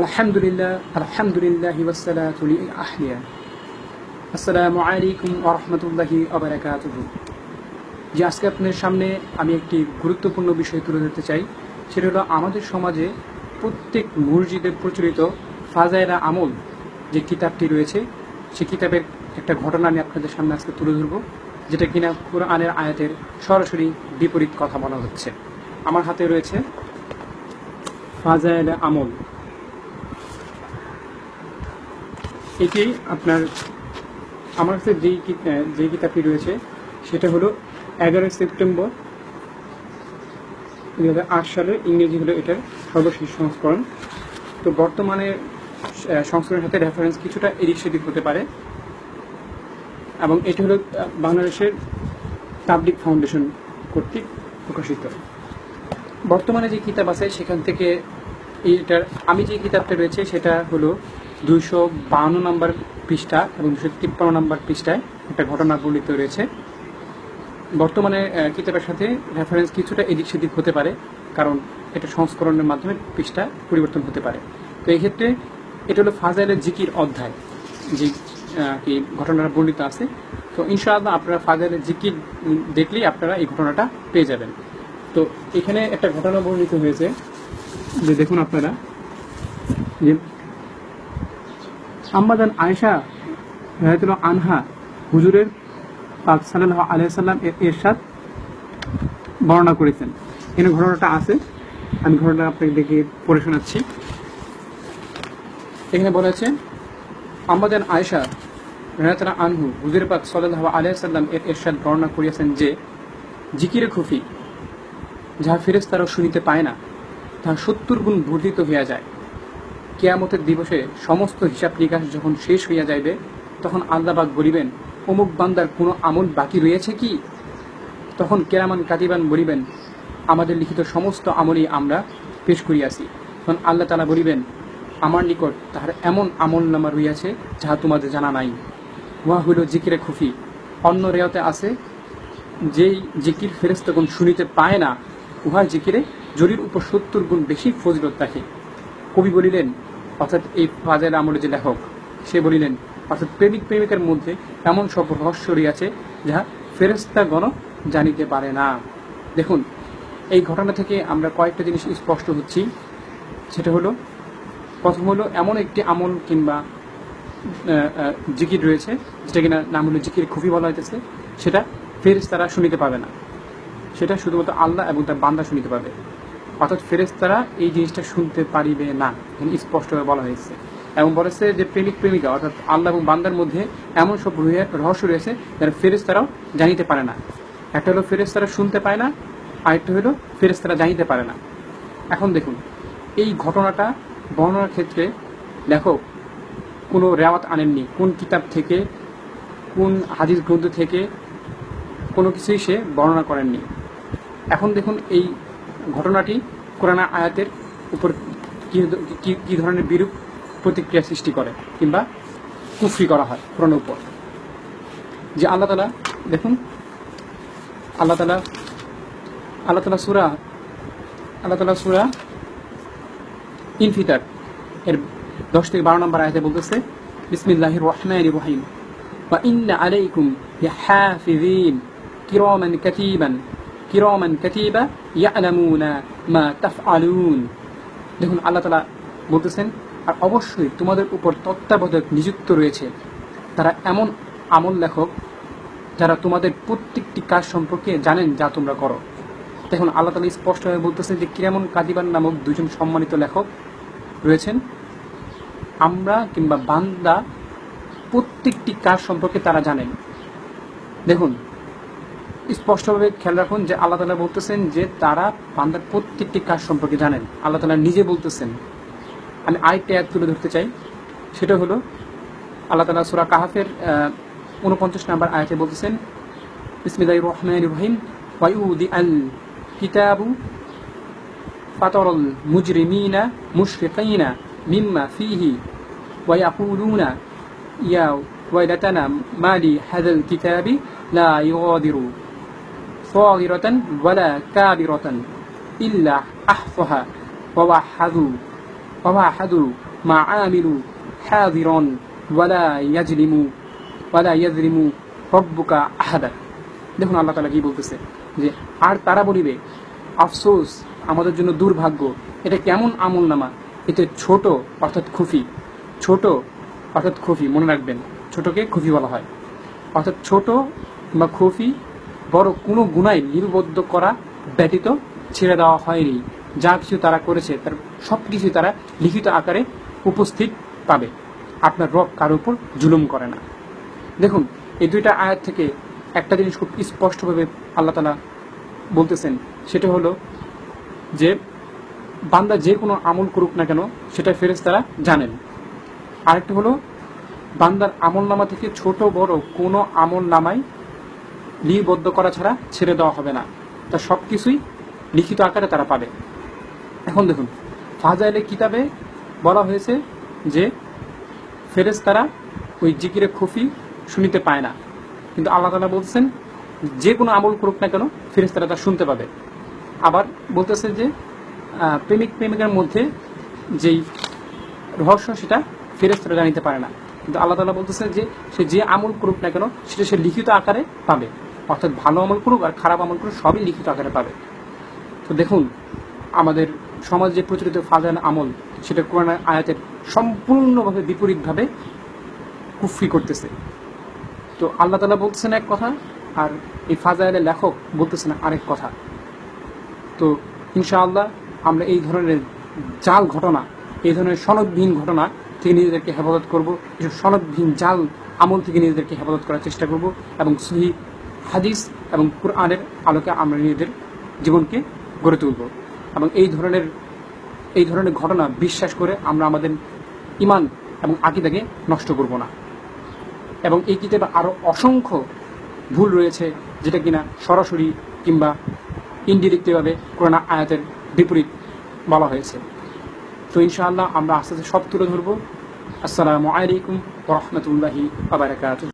আলহামদুলিল্লাহ যে আজকে সামনে আমি একটি গুরুত্বপূর্ণ বিষয় তুলে ধরতে চাই। সেটা হলো আমাদের সমাজে প্রত্যেক মসজিদে প্রচলিত ফাজাইরা আমল যে কিতাবটি রয়েছে, সেই কিতাবের একটা ঘটনা আমি আপনাদের সামনে আজকে তুলে ধরবো, যেটা কিনা কোরআনের আয়াতের সরাসরি বিপরীত কথা বলা হচ্ছে। আমার হাতে রয়েছে ফাজাইলা আমল। এটি আপনার, আমার কাছে যেই যেই কিতাবটি রয়েছে, সেটা হলো এগারোই সেপ্টেম্বর দুই হাজার আট সালের ইংরেজি হলো এটার সর্বশেষ সংস্করণ। তো বর্তমানে সংস্করণের সাথে রেফারেন্স কিছুটা এদিক সেদিক হতে পারে। এবং এটি হলো বাংলাদেশের তাবলিক ফাউন্ডেশন কর্তৃক প্রকাশিত। বর্তমানে যে কিতাব আছে, সেখান থেকে এটার, আমি যে কিতাবটা রয়েছে, সেটা হলো দুইশো বাহান্ন নম্বর পৃষ্ঠা এবং দুশো তিপ্পান্ন নম্বর পৃষ্ঠায় একটা ঘটনা বর্ণিত রয়েছে। বর্তমানে কিতাবের সাথে রেফারেন্স কিছুটা এদিক সেদিক হতে পারে, কারণ এটা সংস্করণের মাধ্যমে পৃষ্ঠা পরিবর্তন হতে পারে। তো এই ক্ষেত্রে এটা হলো ফাজাইলের জিকির অধ্যায়, যে কি ঘটনাটা বর্ণিত আছে। তো ইনশাআল্লাহ আপনারা ফাজাইলের জিকির দেখলেই আপনারা এই ঘটনাটা পেয়ে যাবেন। তো এখানে একটা ঘটনা বর্ণিত হয়েছে, যে দেখুন আপনারা, যে আম্মাদান আয়েশা রায়তুল আনহা হুজুরের পাক সাল্লাহ আলাইসাল্লাম এর এরশাদ বর্ণনা করেছেন। এখানে ঘটনাটা আছে। আমি ঘটনাটা আপনাকে দেখে পড়ে শোনাচ্ছি। এখানে বলা আছে আম্মাদান আয়েশা রায়তুল আনহু হুজুরের পাক সাল্লাহ আলাইসাল্লাম এর এরশাদ বর্ণনা করিয়াছেন যে, জিকিরে খুফি, যাহা ফেরেস্তারাও শুনিতে পায় না, তাহা সত্তর গুণ বর্ধিত হইয়া যায়। কেয়ামতের দিবসে সমস্ত হিসাব নিকাশ যখন শেষ হইয়া যাইবে, তখন আল্লাহবাক বলিবেন, অমুক বান্দার কোনো আমল বাকি রয়েছে কি? তখন কেরামান কাতিবান বলিবেন, আমাদের লিখিত সমস্ত আমলই আমরা পেশ করিয়াছি। তখন আল্লাহ তালা বলিবেন, আমার নিকট তাহার এমন আমল নামা রইয়াছে যাহা তোমাদের জানা নাই। উহা হইল জিকিরে খুফি। অন্য রেয়তে আছে, যেই জিকির ফেরেস্তগণ শুনিতে পায় না, উহা জিকিরে জরির উপর সত্তর গুণ বেশি ফজলত রাখে। কবি বলিলেন, অর্থাৎ এই ফাজের আমলের যে লেখক, সে বলিলেন, অর্থাৎ প্রেমিক প্রেমিকার মধ্যে এমন সব রহস্য রইয়াছে যাহা ফেরেস্তাগণ জানিতে পারে না। দেখুন, এই ঘটনা থেকে আমরা কয়েকটা জিনিস স্পষ্ট হচ্ছি। সেটা হলো, প্রথম হলো, এমন একটি আমল কিংবা জিকির রয়েছে, যেটা কিনা নাম হলো জিকির খুবই বলা হইতেছে, সেটা ফেরেস তারা শুনিতে পাবে না। সেটা শুধুমাত্র আল্লাহ এবং তার বান্দা শুনিতে পাবে। অর্থাৎ ফেরেস্তারা এই জিনিসটা শুনতে পারিবে না স্পষ্টভাবে বলা হয়েছে। এবং বলেছে যে প্রেমিক, প্রেমিকা, অর্থাৎ আল্লাহ এবং বান্দার মধ্যে এমন সব রহস্য রয়েছে যারা ফেরেস্তারাও জানিতে পারে না। একটা হলো ফেরেস্তারা শুনতে পায় না, আরেকটা হলো ফেরেস্তারা জানিতে পারে না। এখন দেখুন, এই ঘটনাটা বর্ণনার ক্ষেত্রে লেখক কোনো রেওয়াত আনেননি, কোন কিতাব থেকে, কোন হাদিস গ্রন্থ থেকে কোনো কিছুই সে বর্ণনা করেননি। এখন দেখুন, এই ঘটনাটি কোরআনা আয়াতের উপর কি ধরনের বিরূপ প্রতিক্রিয়া সৃষ্টি করে কিংবা কুফরি করা হয় কোরআনের উপর। যে আল্লাহ তালা দেখুন, আল্লাহ তালা আল্লাহ তালা সুরা, আল্লাহ তালা সুরা ইনফিতার এর দশ থেকে বারো নম্বর আয়াতে বলতেছে বিসমিল্লাহ রহমান রহিম। বা ইন্না আলাইকুম হাফিজিন কিরমান কাতিবান। কিরমান কাতিবা ইয়ালামুনা মা তাফআলুন দেখুন, আল্লাহ তাআলা বলতেছেন, আর অবশ্যই তোমাদের উপর তত্ত্বাবধায়ক নিযুক্ত রয়েছে তারা এমন আমল লেখক যারা তোমাদের প্রত্যেকটি কাজ সম্পর্কে জানেন যা তোমরা করো। দেখুন, আল্লাহ তালা স্পষ্টভাবে বলতেছেন যে কিরামন কাদিবান নামক দুজন সম্মানিত লেখক রয়েছেন। আমরা কিংবা বান্দা প্রত্যেকটি কাজ সম্পর্কে তারা জানেন। দেখুন স্পষ্টভাবে খেয়াল রাখুন যে আল্লাহ তালা বলতেছেন যে তারা বান্দার প্রত্যেকটি কাজ সম্পর্কে জানেন। আল্লাহ তালা নিজে বলতেছেন। আমি আরেকটা অ্যাড তুলে ধরতে চাই। সেটা হলো, আল্লাহ তালা সুরা কাহাফের উনপঞ্চাশ নাম্বার আয়াতে বলতেছেন ইসমিল্লাহ রহমান রহিম ওয়াইউদি আল কিতাবু ফাতরল মুজরিমিনা মুশফিকাইনা মিম্মা ফিহি ওয়াইয়াকুলুনা ইয়া ওয়াইলাতানা মালি হাদাল কিতাবি লা ইউগাদিরু। صاغرة ولا كابرة إلا أحصها ووحدوا ওয়া আহাদু মা আমিলু হাযিরান ওয়ালা ইয়াজলিমু ওয়ালা ইয়াজলিমু রব্বুকা আহাদা দেখুন আল্লাহ তাআলা কি বলতেছে যে আর তারা বলিবে আফসোস আমাদের জন্য দুর্ভাগ্য এটা কেমন আমল নামা এতে ছোট অর্থাৎ খুফি ছোট অর্থাৎ খুফি মনে রাখবেন ছোটকে খুফি বলা হয় অর্থাৎ ছোট বা খুফি বড় কোনো গুণাই লিপিবদ্ধ করা ব্যতীত ছেড়ে দেওয়া হয়নি। যা কিছু তারা করেছে, তার সব কিছু তারা লিখিত আকারে উপস্থিত পাবে। আপনার রব কারোর উপর জুলুম করে না। দেখুন, এই দুইটা আয়াত থেকে একটা জিনিস খুব স্পষ্টভাবে আল্লাহ তালা বলতেছেন, সেটা হলো যে বান্দা যে কোনো আমল করুক না কেন, সেটা ফেরেস তারা জানেন। আরেকটা হলো, বান্দার আমল নামা থেকে ছোট বড় কোনো আমল নামাই লিপিবদ্ধ করা ছাড়া ছেড়ে দেওয়া হবে না। তা সব কিছুই লিখিত আকারে তারা পাবে। এখন দেখুন, ফাজাইলে কিতাবে বলা হয়েছে যে ফেরেস তারা ওই জিকিরে খুফি শুনিতে পায় না। কিন্তু আল্লাহ তালা বলছেন, যে কোনো আমল করুক না কেন, ফেরেস তারা তা শুনতে পাবে। আবার বলতেছে যে প্রেমিক প্রেমিকার মধ্যে যেই রহস্য, সেটা ফেরেস্তারা জানিতে পারে না। কিন্তু আল্লাহ তালা বলতেছে যে, সে যে আমল করুক না কেন, সেটা সে লিখিত আকারে পাবে। অর্থাৎ ভালো আমল করুক আর খারাপ আমল করুক, সবই লিখিত আকারে পাবে। তো দেখুন, আমাদের সমাজে প্রচলিত ফাজান আমল, সেটা কোরআন আয়াতের সম্পূর্ণভাবে বিপরীতভাবে কুফরি করতেছে। তো আল্লাহ তালা বলতেছেন এক কথা, আর এই ফাজাইলের লেখক বলতেছেন আরেক কথা। তো ইনশাআল্লাহ আমরা এই ধরনের জাল ঘটনা, এই ধরনের সনদবিহীন ঘটনা থেকে নিজেদেরকে হেফাজত করব এসব সনদবিহীন জাল আমল থেকে নিজেদেরকে হেফাজত করার চেষ্টা করব এবং সহি হাদিস এবং কোরআনের আলোকে আমরা নিজেদের জীবনকে গড়ে তুলব। এবং এই ধরনের এই ধরনের ঘটনা বিশ্বাস করে আমরা আমাদের ইমান এবং আকিদাকে নষ্ট করব না। এবং এই কিতাবে আরও অসংখ্য ভুল রয়েছে যেটা কিনা সরাসরি কিংবা ইনডিরেক্টভাবে কোরআন আয়াতের বিপরীত বলা হয়েছে। তো ইনশাআল্লাহ আমরা আস্তে আস্তে সব তুলে ধরবো। আসসালামু আলাইকুম রহমতুল্লাহি আবরাকাত